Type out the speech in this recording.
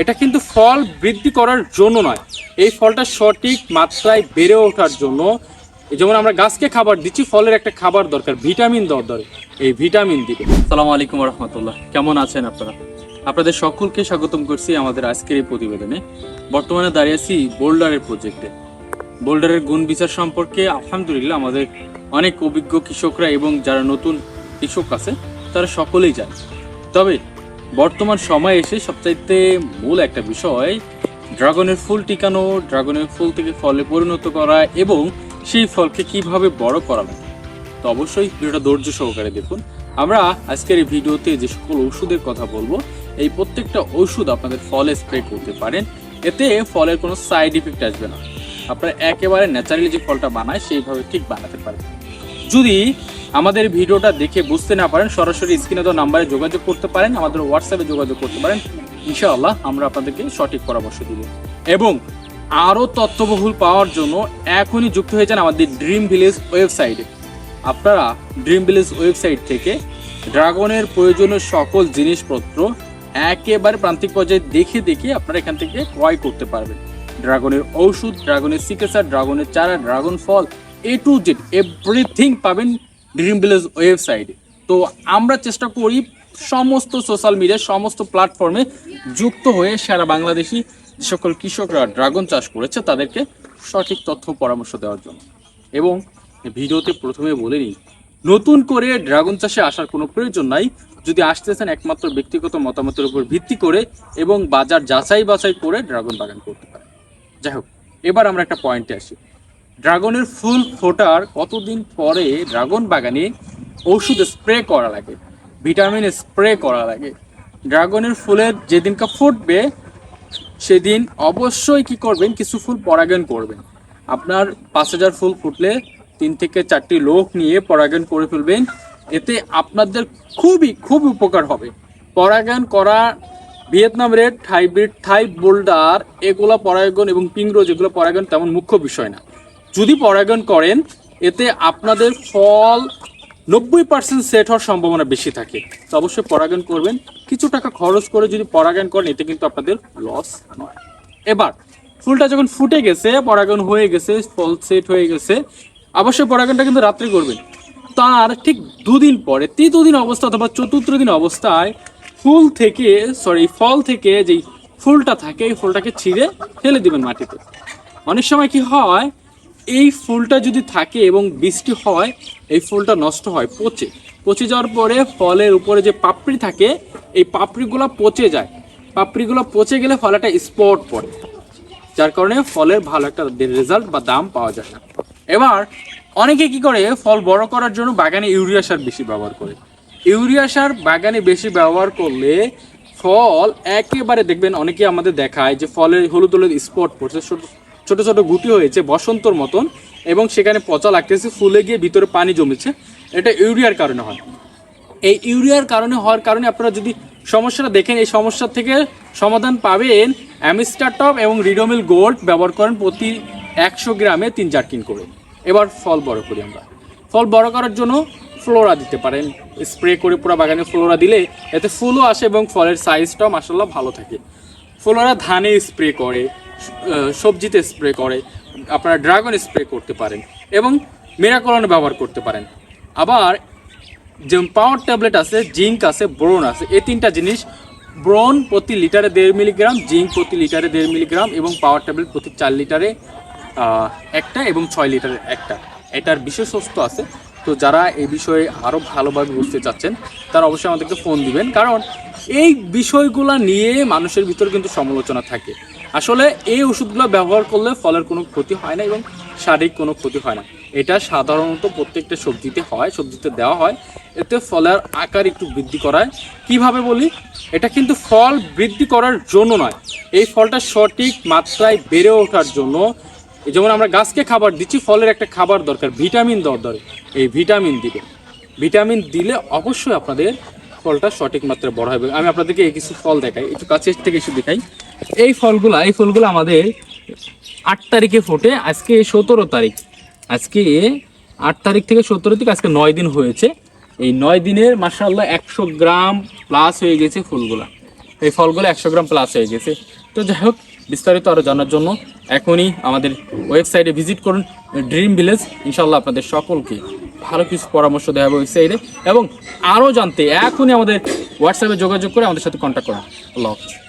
এটা কিন্তু ফল বৃদ্ধি করার জন্য নয়। এই ফলটা সঠিক মাত্রায় বেড়ে ওঠার জন্য। যেমন আমরা গাছকে খাবার দিচ্ছি, ফলের একটা খাবার দরকার, ভিটামিন দরকার। এই ভিটামিন দিবে সালাম আলাইকুম রহমতুল্লাহ কেমন আছেন আপনারা? আপনাদের সকলকে স্বাগতম করছি আমাদের আজকের এই প্রতিবেদনে। বর্তমানে দাঁড়িয়ে আছি বোল্ডারের প্রজেক্টে। বোল্ডারের গুণ বিচার সম্পর্কে আলহামদুলিল্লাহ আমাদের অনেক অভিজ্ঞ কৃষকরা এবং যারা নতুন কৃষক আছে, তারা সকলেই জানে। তবে বর্তমান সময়ে এসে সবচাইতে মূল একটা বিষয়, ড্রাগনের ফুল টিকানো, ড্রাগনের ফুল থেকে ফলে পরিণত করা এবং সেই ফলকে কীভাবে বড় করা লাগে। তো অবশ্যই ভিডিওটা ধৈর্য সহকারে দেখুন। আমরা আজকের এই ভিডিওতে যে সকল ওষুধের কথা বলব, এই প্রত্যেকটা ওষুধ আপনাদের ফলে স্প্রে করতে পারেন। এতে ফলের কোনো সাইড ইফেক্ট আসবে না। আপনারা একেবারে ন্যাচারালি যে ফলটা বানায়, সেইভাবে ঠিক বানাতে পারবেন। যদি আমাদের ভিডিওটা দেখে বুঝতে না পারেন, সরাসরি স্ক্রিনে দেওয়া নাম্বারে যোগাযোগ করতে পারেন, আমাদের হোয়াটসঅ্যাপে যোগাযোগ করতে পারেন। ইনশাআল্লাহ আমরা আপনাদেরকে সঠিক পরামর্শ দিব। এবং আরও তথ্যবহুল পাওয়ার জন্য এখনই যুক্ত হয়ে যান আমাদের ড্রিম ভিলেজ ওয়েবসাইটে আপনারা ড্রিম ভিলেজ ওয়েবসাইট থেকে ড্রাগনের প্রয়োজনীয় সকল জিনিসপত্র একেবারে প্রান্তিক পর্যায়ে দেখে দেখে আপনারা এখান থেকে ক্রয় করতে পারবেন। ড্রাগনের ঔষধ, ড্রাগনের চিকিৎসা, ড্রাগনের চারা, ড্রাগন ফল এ টু জেড এভরিথিং পাবেন ড্রিম ভিলেজ ওয়েবসাইটে তো আমরা চেষ্টা করি সমস্ত সোশ্যাল মিডিয়া সমস্ত প্ল্যাটফর্মে যুক্ত হয়ে সারা বাংলাদেশি সকল কৃষকরা ড্রাগন চাষ করেছে, তাদেরকে সঠিক তথ্য, পরামর্শ দেওয়ার জন্য। এবং ভিডিওতে প্রথমে বলে নিই, নতুন করে ড্রাগন চাষে আসার কোনো প্রয়োজন নাই। যদি আসতেছেন একমাত্র ব্যক্তিগত মতামতের উপর ভিত্তি করে এবং বাজার যাচাই বাছাই করে ড্রাগন বাগান করতে পারেন। যাই হোক, এবার আমরা একটা পয়েন্টে আসি। ড্রাগনের ফুল ফোটার কতদিন পরে ড্রাগন বাগানে ওষুধ স্প্রে করা লাগে, ভিটামিন স্প্রে করা লাগে? ড্রাগনের ফুলের যেদিনকা ফুটবে, সেদিন অবশ্যই কি করবেন? কিছু ফুল পরাগায়ন করবেন। আপনার পাঁচ হাজার ফুল ফুটলে তিন থেকে চারটি লোক নিয়ে পরাগায়ন করে ফেলবেন। এতে আপনাদের খুবই, খুব উপকার হবে। পরাগায়ন করা, Vietnam red, hybrid, Thai boulder, এগুলো পরাগায়ন এবং পিংরো যেগুলো পরাগায়ন তেমন মুখ্য বিষয় না। যদি পরাগায়ন করেন, এতে আপনাদের ফল নব্বই পার্সেন্ট সেট হওয়ার সম্ভাবনা বেশি থাকে। তো অবশ্যই পরাগায়ন করবেন। কিছু টাকা খরচ করে যদি পরাগায়ন করেন, এতে কিন্তু আপনাদের লস নয়। এবার, ফুলটা যখন ফুটে গেছে, পরাগায়ন হয়ে গেছে, ফল সেট হয়ে গেছে, অবশ্যই পরাগায়নটা কিন্তু রাত্রে করবেন। তার ঠিক দুদিন পরে, তৃতীয় দিন অবস্থা অথবা চতুর্থ দিন অবস্থায় ফুল থেকে সরি ফল থেকে যেই ফুলটা থাকে, এই ফুলটাকে ছিঁড়ে ফেলে দিবেন মাটিতে। অনেক সময় কি হয় এই ফুলটা যদি থাকে এবং বৃষ্টি হয়, এই ফুলটা নষ্ট হয়, পচে। পচে যাওয়ার পরে ফলের উপরে যে পাপড়ি থাকে, এই পাপড়িগুলো পচে যায়। পাপড়িগুলো পচে গেলে ফলে একটা স্পট পড়ে। যার কারণে ফলের ভালো একটা রেজাল্ট বা দাম পাওয়া যায় না। এবার, অনেকে কি করে, ফল বড় করার জন্য বাগানে ইউরিয়া সার বেশি ব্যবহার করে। ইউরিয়া সার বাগানে বেশি ব্যবহার করলে ফল একেবারে দেখবেন অনেকে আমাদের দেখায় যে ফলের হলুদ হলুদ স্পট পড়ছে ছোট ছোট গুটি হয়েছে বসন্তর মতন এবং সেখানে পচা লাগতেছে, ফুলে গিয়ে ভিতরে পানি জমেছে। এটা ইউরিয়ার কারণে হয়। এই ইউরিয়ার কারণে হওয়ার কারণে আপনারা যদি সমস্যাটা দেখেন, এই সমস্যা থেকে সমাধান পাবেন অ্যামিস্টার টপ এবং রিডোমিল গোল্ড ব্যবহার করেন প্রতি একশো গ্রামে তিন চার কিন করে। এবার ফল বড় করি আমরা। ফল বড় করার জন্য ফ্লোরা দিতে পারেন। স্প্রে করে পুরো বাগানে ফ্লোরা দিলে এতে ফুলও আসে এবং ফলের সাইজটাও মাসাল্লাহ ভালো থাকে। ফ্লোরা ধানে স্প্রে করে। সবজিতে স্প্রে করে, আপনারা ড্রাগন স্প্রে করতে পারেন এবং মেরাকলনে ব্যবহার করতে পারেন। আবার যেমন পাওয়ার ট্যাবলেট আছে জিঙ্ক আছে ব্রোন আছে, এই তিনটা জিনিস ব্রোন প্রতি লিটারে দেড় মিলিগ্রাম জিঙ্ক প্রতি লিটারে দেড় মিলিগ্রাম এবং পাওয়ার ট্যাবলেট প্রতি চার লিটারে একটা এবং ছয় লিটারের একটা। এটার বিশেষত্ব আছে। তো যারা এই বিষয়ে আরও ভালোভাবে বুঝতে চাচ্ছেন, তারা অবশ্যই আমাদেরকে ফোন দিবেন। কারণ এই বিষয়গুলো নিয়ে মানুষের ভিতরে কিন্তু সমালোচনা থাকে। আসলে এই ওষুধগুলো ব্যবহার করলে ফলের কোনো ক্ষতি হয় না এবং শারীরিক কোনো ক্ষতি হয় না। এটা সাধারণত প্রত্যেকটা সবজিতে হয়, সবজিতে দেওয়া হয়। এতে ফলের আকার একটু বৃদ্ধি করায়। কীভাবে বলি? এটা কিন্তু ফল বৃদ্ধি করার জন্য নয়। এই ফলটা সঠিক মাত্রায় বেড়ে ওঠার জন্য যেমন আমরা গাছকে খাবার দিচ্ছি, ফলের একটা খাবার দরকার, ভিটামিন দেওয়ার দরকার। এই ভিটামিন দিবে। ভিটামিন দিলে অবশ্যই আপনাদের ফলটা সঠিক মাত্রায় বড় হবে। আমি আপনাদেরকে এই কিছু ফল দেখাই। একটু কাছে থেকে একটু দেখাই। এই ফলগুলা, এই ফলগুলো আমাদের আট তারিখে ফোটে, আজকে সতেরো তারিখ। আজকে আট তারিখ থেকে সতেরো থেকে আজকে নয় দিন হয়েছে। এই নয় দিনের মাসাল্লাহ একশো গ্রাম প্লাস হয়ে গেছে ফুলগুলা। এই ফলগুলো একশো গ্রাম প্লাস হয়ে গেছে। তো যাই হোক, বিস্তারিত আরও জানার জন্য এখনই আমাদের ওয়েবসাইটে ভিজিট করুন, ড্রিম ভিলেজ। ইনশাল্লাহ আপনাদের সকলকে ভালো কিছু পরামর্শ দেওয়া হবে ওয়েবসাইটে। এবং আরও জানতে এখনই আমাদের হোয়াটসঅ্যাপে যোগাযোগ করে আমাদের সাথে কন্ট্যাক্ট করুন। আল্লাহ হাফিজ।